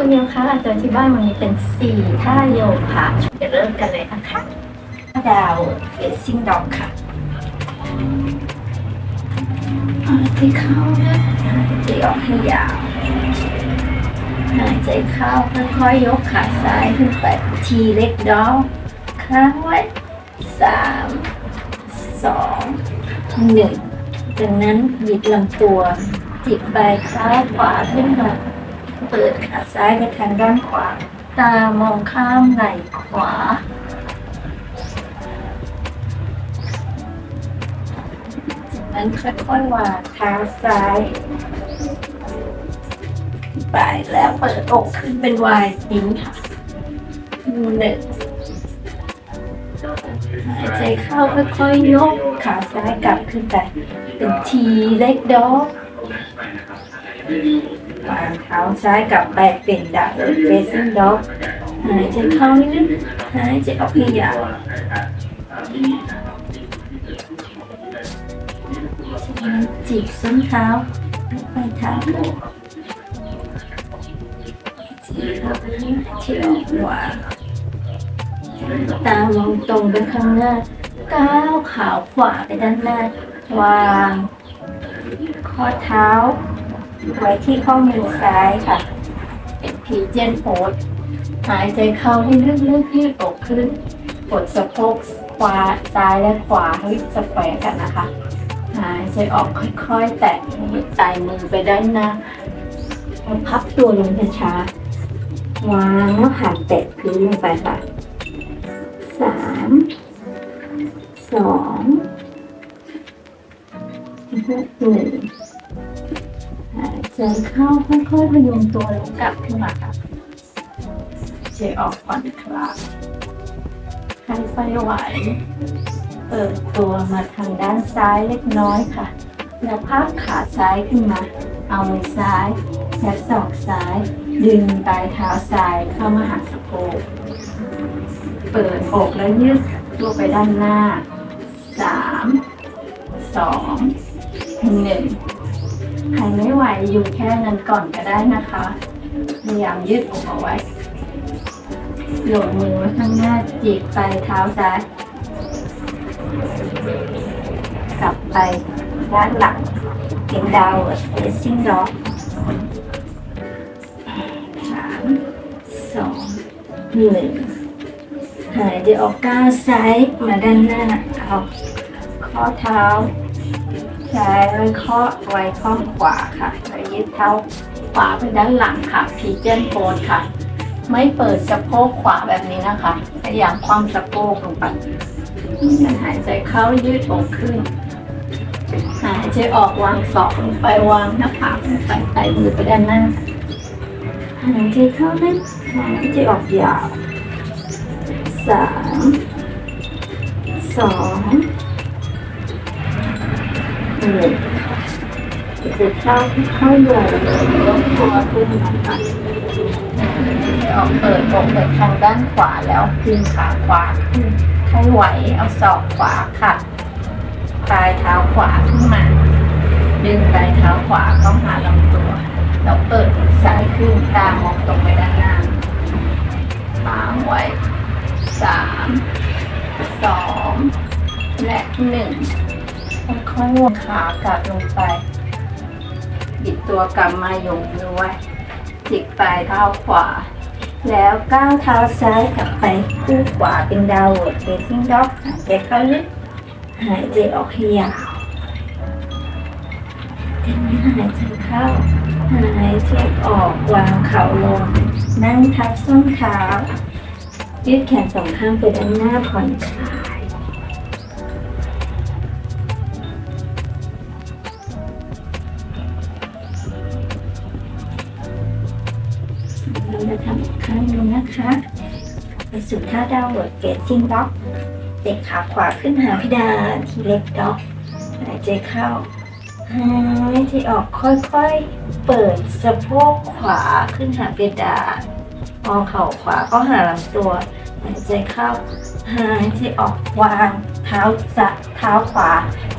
คุณโยคะอาจารย์ที่บ้านวันนี้เป็นสี่ท่าโยคะเดี๋ยวเริ่มกันเลยนะคะดาว facing dog ค่ะหายใจเข้านะหายใจออกให้ยาวหายใจเข้าค่อยๆยกขาซ้ายขึ้นไปทีเล็กดอกค้างไว้สามสองหนึ่งจากนั้นบิดลำตัวจิกไปข้าขวาขึ้นมา เปิดขาซ้ายไปทางด้านขวา ตามองข้ามไหล่ขวา จากนั้นค่อยๆวางเท้าซ้ายไปแล้วเปิดอกขึ้นเป็นวายทิ้งค่ะหนึ่งหายใจเข้าค่อยๆยกขาซ้ายกลับขึ้นไป เป็นทีเล็กดอก วางเท้าซ้ายกลับไปเป็นดาวเฟซิ่งด็อกหายใจเข้านิดนึงหายใจออกให้ยาวจิกส้นเท้าไปเท้าจิกเข้าไปที่ออกวางตามองตรงไปข้างหน้าก้าวขาขวาไปด้านหน้าวาง ข้อเท้า ไว้ที่ข้อมือซ้ายค่ะ เป็นพีเจนโพสหายใจเข้าให้ลึกๆยืดอกขึ้น กดสะโพกขวาซ้ายและขวาให้สแควร์กันนะคะ หายใจออกค่อยๆ แตะไตมือไปด้านหน้าแล้วพับตัวลงช้าๆวางแล้วหันแตะพื้นลงไปค่ะสามสองหนึ่ง หายใจเข้าค่อยๆพยุงตัวลงกลับขึ้นมาค่ะเจออกผ่อนคลายใครไฟไหวเปิดตัวมาทางด้านซ้ายเล็กน้อยค่ะ แล้วพับขาซ้ายขึ้นมา เอามือซ้ายและศอกซ้าย ดึงปลายเท้าซ้ายเข้ามาหาสะโพกเปิดอกแล้วยืดตัวไปด้านหน้าสามสองหนึ่ง ใครไม่ไหวอยู่แค่นั้นก่อนก็ได้นะคะพยายามยืดอกเอาไว้โยนมือไว้ข้างหน้าจีบไปเท้าซ้ายกลับไปด้านหลังเป็นดาวเฟซซิ่งด็อกสามสองหนึ่งหายใจออกก้าวซ้ายมาด้านหน้าเอาข้อเท้า ซ้ายไว้ข้อไว้ข้อขวาค่ะแล้วยึดเท้าขวาไปด้านหลังค่ะพีเจนโพสค่ะ ไม่เปิดสะโพกขวาแบบนี้นะคะพยายามคว่ำสะโพกลงไปหายใจเข้ายืดอกขึ้น หายใจออกวางศอกลงไปวางหน้าผากลงไปใส่มือไปด้านหน้าหายใจเข้าลึกหายใจออกยาวสามสอง หนึ่งจะเข้าเข้าใหญ่เลยยกตัวขึ้นนะคะออกเปิดอกไปทางด้านขวาแล้วดึงขาขวาขึ้นให้ไหวเอาศอกขวาค่ะปลายเท้าขวาขึ้นมา ดึงปลายเท้าขวาเข้าหาลำตัวแล้วเปิดซ้ายขึ้นตามองตรงไปด้านหน้าค้างไว้สามสองและหนึ่ง ค่อยๆวนขากลับลงไป บิดตัวกลับมาอยู่มือไว้จิกปลายเท้าขวา แล้วก้าวเท้าซ้ายกลับไปคู่ขวาเป็นดาวเฟซิ่งด็อกหายใจเข้าลึกหายใจออกให้ยาวจากนั้หายใจเข้าหายใจออกวางเข่าลง นั่งทับส้นเท้ายืดแขนสองข้างไปด้านหน้าผ่อนคลาย เราจะทำอีกครั้งหนึงนะคะไปสู่ท่าดาวเวิร์ดเกตซิงด็อกเตะขาขวาขึ้นหาพิดานทีเล็กด็อกหายใจเข้าหายใจออกค่อยๆ เปิดสะโพกขวาขึ้นหาเพดานมองเข่าขวาก็หาลำตัวหายใจเข้าหายใจออกวางเท้าสะเท้าขวา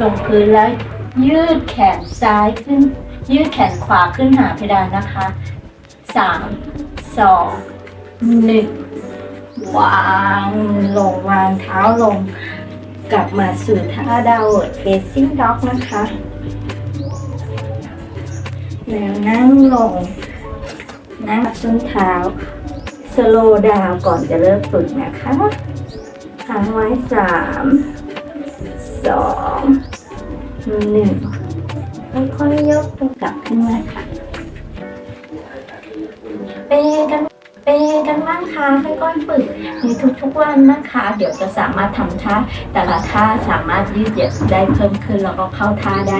ลงพื้นแล้วยืดแขนซ้ายขึ้น ยืดแขนขวาขึ้นหาเพดานนะคะสาม สองหนึ่งวางลงวางเท้าลง กลับมาสู่ท่าดาวด์เฟซซิ่งด็อกนะคะ แล้วนั่งลง นั่งส้นเท้าสโลดาวก่อนจะเริ่มฝึกนะคะค้างไว้สามสองหนึ่งค่อยๆยกตัวกลับขึ้นมาค่ะ นบ้างค่ะค่อยๆฝึกในทุกๆวันนะคะ เดี๋ยวจะสามารถทำท่าแต่ละท่าสามารถยืดเหยียดได้เพิ่มขึ้นแล้วก็เข้าท่าได้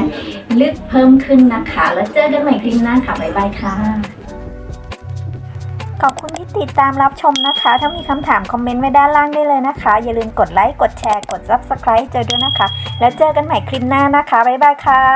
ลึกเพิ่มขึ้นนะคะ แล้วเจอกันใหม่คลิปหน้าค่ะบ๊ายบายค่ะขอบคุณที่ติดตามรับชมนะคะ ถ้ามีคำถามคอมเมนต์ไว้ด้านล่างได้เลยนะคะ อย่าลืมกดไลค์ กดแชร์ กด Subscribe เจอด้วยนะคะ แล้วเจอกันใหม่คลิปหน้านะคะ บ๊ายบายค่ะ